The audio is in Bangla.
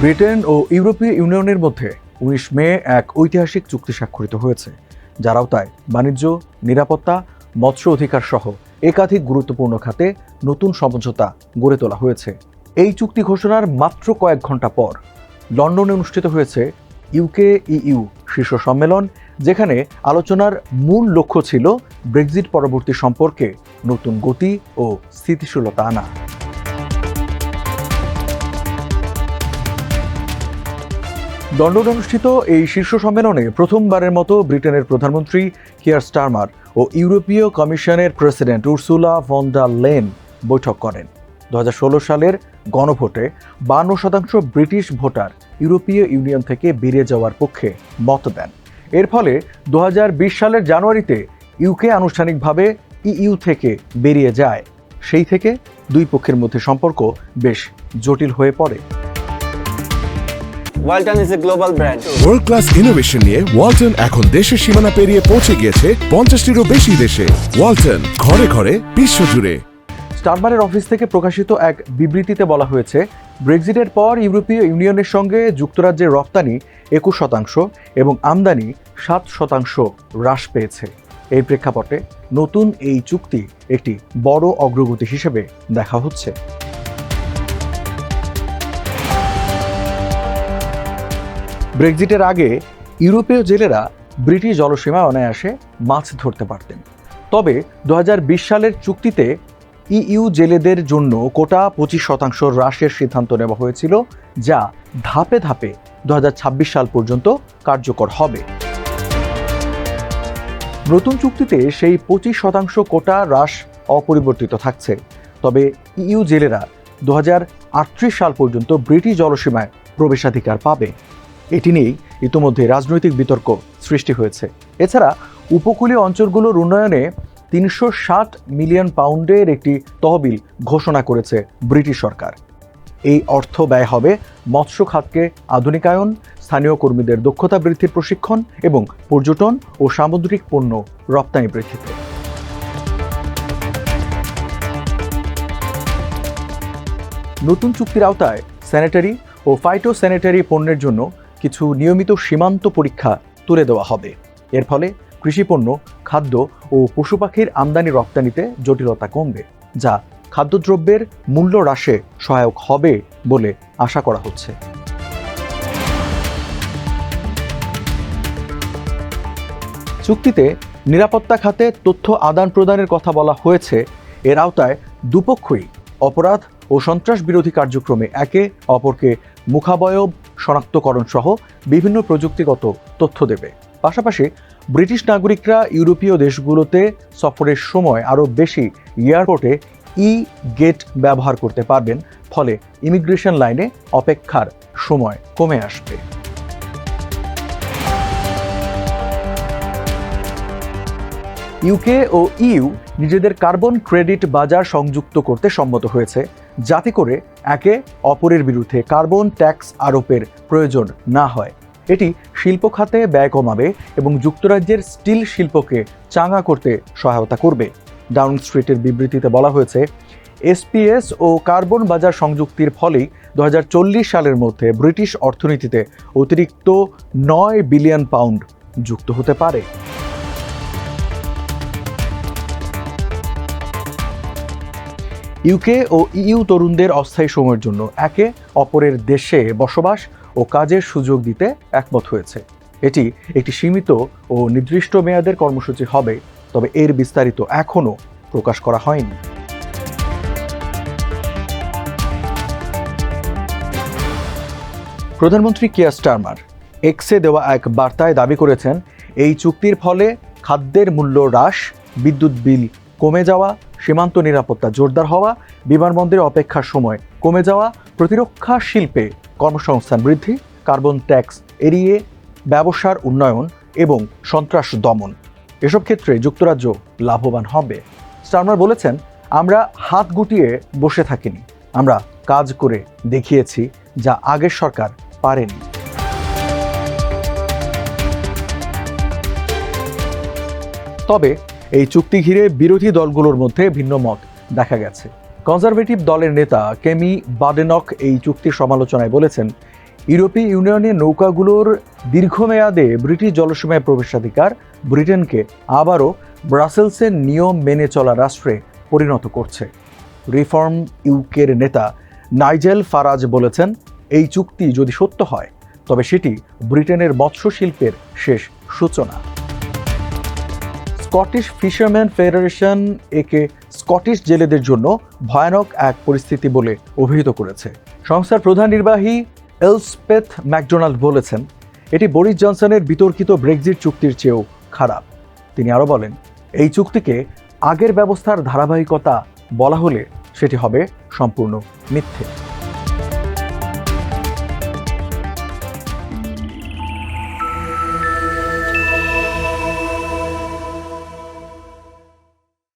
ব্রিটেন ও ইউরোপীয় ইউনিয়নের মধ্যে উনিশ মে এক ঐতিহাসিক চুক্তি স্বাক্ষরিত হয়েছে, যার আওতায় বাণিজ্য, নিরাপত্তা, মৎস্য অধিকার সহ একাধিক গুরুত্বপূর্ণ খাতে নতুন সমঝোতা গড়ে তোলা হয়েছে। এই চুক্তি ঘোষণার মাত্র কয়েক ঘণ্টা পর লন্ডনে অনুষ্ঠিত হয়েছে ইউকে ইইউ শীর্ষ সম্মেলন, যেখানে আলোচনার মূল লক্ষ্য ছিল ব্রেক্সিট পরবর্তী সম্পর্কে নতুন গতি ও স্থিতিশীলতা আনা। লন্ডনে অনুষ্ঠিত এই শীর্ষ সম্মেলনে প্রথমবারের মতো ব্রিটেনের প্রধানমন্ত্রী কিয়ার স্টারমার ও ইউরোপীয় কমিশনের প্রেসিডেন্ট উর্সুলা ভন্ডা লেন বৈঠক করেন। দু হাজার ষোলো সালের গণভোটে বান্ন শতাংশ ব্রিটিশ ভোটার ইউরোপীয় ইউনিয়ন থেকে বেরিয়ে যাওয়ার পক্ষে মত দেন। এর ফলে দু হাজার বিশ সালের জানুয়ারিতে ইউকে আনুষ্ঠানিকভাবে ইইউ থেকে বেরিয়ে যায়। সেই থেকে দুই পক্ষের মধ্যে সম্পর্ক বেশ জটিল হয়ে পড়ে। Walton is a global brand world class innovation নিয়ে ওয়ালটন এখন দেশের সীমানা পেরিয়ে পৌঁছে গিয়েছে পঞ্চাশটিরও বেশি দেশে। ওয়ালটন ঘরে ঘরে বিশ্বজুড়ে। স্টারমারের অফিস থেকে প্রকাশিত এক বিবৃতিতে বলা হয়েছে ব্রেক্সিটের পর ইউরোপীয় ইউনিয়নের সঙ্গে যুক্তরাজ্যের রপ্তানি একুশ শতাংশ এবং আমদানি সাত শতাংশ হ্রাস পেয়েছে। এই প্রেক্ষাপটে নতুন এই চুক্তি একটি বড় অগ্রগতি হিসেবে দেখা হচ্ছে। ব্রেক্সিটের আগে ইউরোপীয় জেলেরা ব্রিটিশ জলসীমা অনায়াসে মাছ ধরতে পারতেন। তবে দু হাজার বিশ সালের চুক্তিতে ইইউ জেলেদের জন্য কোটা পঁচিশ শতাংশ হ্রাসের সিদ্ধান্ত নেওয়া হয়েছিল, যা ধাপে ধাপে দু হাজার ছাব্বিশ সাল পর্যন্ত কার্যকর হবে। নতুন চুক্তিতে সেই পঁচিশ শতাংশ কোটা হ্রাস অপরিবর্তিত থাকছে। তবে ইইউ জেলেরা দু হাজার আটত্রিশ সাল পর্যন্ত ব্রিটিশ জলসীমায় প্রবেশাধিকার পাবে। এটি নিয়েই ইতোমধ্যে রাজনৈতিক বিতর্ক সৃষ্টি হয়েছে। এছাড়া উপকূলীয় অঞ্চলগুলোর উন্নয়নে তিনশো ষাট মিলিয়ন পাউন্ডের একটি তহবিল ঘোষণা করেছে ব্রিটিশ সরকার। এই অর্থ ব্যয় হবে মৎস্য খাতকে আধুনিকায়ন, স্থানীয় কর্মীদের দক্ষতা বৃদ্ধির প্রশিক্ষণ এবং পর্যটন ও সামুদ্রিক পণ্য রপ্তানি বৃদ্ধিতে। নতুন চুক্তির আওতায় স্যানিটারি ও ফাইটো স্যানিটারি পণ্যের জন্য কিছু নিয়মিত সীমান্ত পরীক্ষা তুলে দেওয়া হবে। এর ফলে কৃষিপণ্য খাদ্য ও পশু পাখির আমদানি রপ্তানিতে জটিলতা কমবে, যা খাদ্যদ্রব্যের মূল্য হ্রাসে সহায়ক হবে বলে আশা করা হচ্ছে। চুক্তিতে নিরাপত্তা খাতে তথ্য আদান প্রদানের কথা বলা হয়েছে। এর আওতায় দুপক্ষই অপরাধ ও সন্ত্রাস বিরোধী কার্যক্রমে একে অপরকে মুখাবয়ব শনাক্তকরণ সহ বিভিন্ন প্রযুক্তিগত তথ্য দেবে। পাশাপাশি ব্রিটিশ নাগরিকরা ইউরোপীয় দেশগুলোতে সফরের সময় আরও বেশি এয়ারপোর্টে ই গেট ব্যবহার করতে পারবেন, ফলে ইমিগ্রেশন লাইনে অপেক্ষার সময় কমে আসবে। ইউকে ও ইউ নিজেদের কার্বন ক্রেডিট বাজার সংযুক্ত করতে সম্মত হয়েছে। যাতে করে একে অপরের বিরুদ্ধে কার্বন ট্যাক্স আরোপের প্রয়োজন না হয়। এটি শিল্প খাতে ব্যয় কমাবে এবং যুক্তরাজ্যের স্টিল শিল্পকে চাঙা করতে সহায়তা করবে। ডাউন স্ট্রিটের বিবৃতিতে বলা হয়েছে, এসপিএস ও কার্বন বাজার সংযুক্তির ফলেই দু হাজার চল্লিশ সালের মধ্যে ব্রিটিশ অর্থনীতিতে অতিরিক্ত নয় বিলিয়ন পাউন্ড যুক্ত হতে পারে। ইউকে ও ইইউ তরুণদের অস্থায়ী সময়ের জন্য একে অপরের দেশে বসবাস ও কাজের সুযোগ দিতে একমত হয়েছে। এটি একটি সীমিত ও নির্দিষ্ট মেয়াদের কর্মসূচি হবে, তবে এর বিস্তারিত এখনও প্রকাশ করা হয়নি। প্রধানমন্ত্রী কিয়া স্টারমার এক্সে দেওয়া এক বার্তায় দাবি করেছেন, এই চুক্তির ফলে খাদ্যের মূল্য হ্রাস, বিদ্যুৎ বিল কমে যাওয়া, সীমান্ত নিরাপত্তা জোরদার হওয়া বিমানবন্দরে অপেক্ষার সময় কমে যাওয়া, প্রতিরক্ষা শিল্পে কর্মসংস্থান বৃদ্ধি, কার্বন ট্যাক্স এড়িয়ে ব্যবসার উন্নয়ন এবং সন্ত্রাস দমন। এসব ক্ষেত্রে যুক্তরাজ্য লাভবান হবে। স্টারমার বলেছেন, আমরা হাত গুটিয়ে বসে থাকিনি। আমরা কাজ করে দেখিয়েছি যা আগের সরকার পারেনি। তবে এই চুক্তি ঘিরে বিরোধী দলগুলোর মধ্যে ভিন্ন মত দেখা গেছে। কনজারভেটিভ দলের নেতা কেমি বাডেনক এই চুক্তির সমালোচনায় বলেছেন, ইউরোপীয় ইউনিয়নের নৌকাগুলোর দীর্ঘমেয়াদে ব্রিটিশ জলসীমায় প্রবেশাধিকার ব্রিটেনকে আবারও ব্রাসেলসের নিয়ম মেনে চলা রাষ্ট্রে পরিণত করছে। রিফর্ম ইউকের নেতা নাইজেল ফারাজ বলেছেন, এই চুক্তি যদি সত্য হয়, তবে সেটি ব্রিটেনের মৎস্য শিল্পের শেষ সূচনা। স্কটিশ ফিশারম্যান ফেডারেশন একে স্কটিশ জেলেদের জন্য ভয়ানক এক পরিস্থিতি বলে অভিহিত করেছে। সংস্থার প্রধান নির্বাহী এলসপেথ ম্যাকডোনাল্ড বলেছেন, এটি বরিস জনসনের বিতর্কিত ব্রেক্সিট চুক্তির চেয়েও খারাপ। তিনি আরও বলেন, এই চুক্তিকে আগের ব্যবস্থার ধারাবাহিকতা বলা হলে সেটি হবে সম্পূর্ণ মিথ্যে।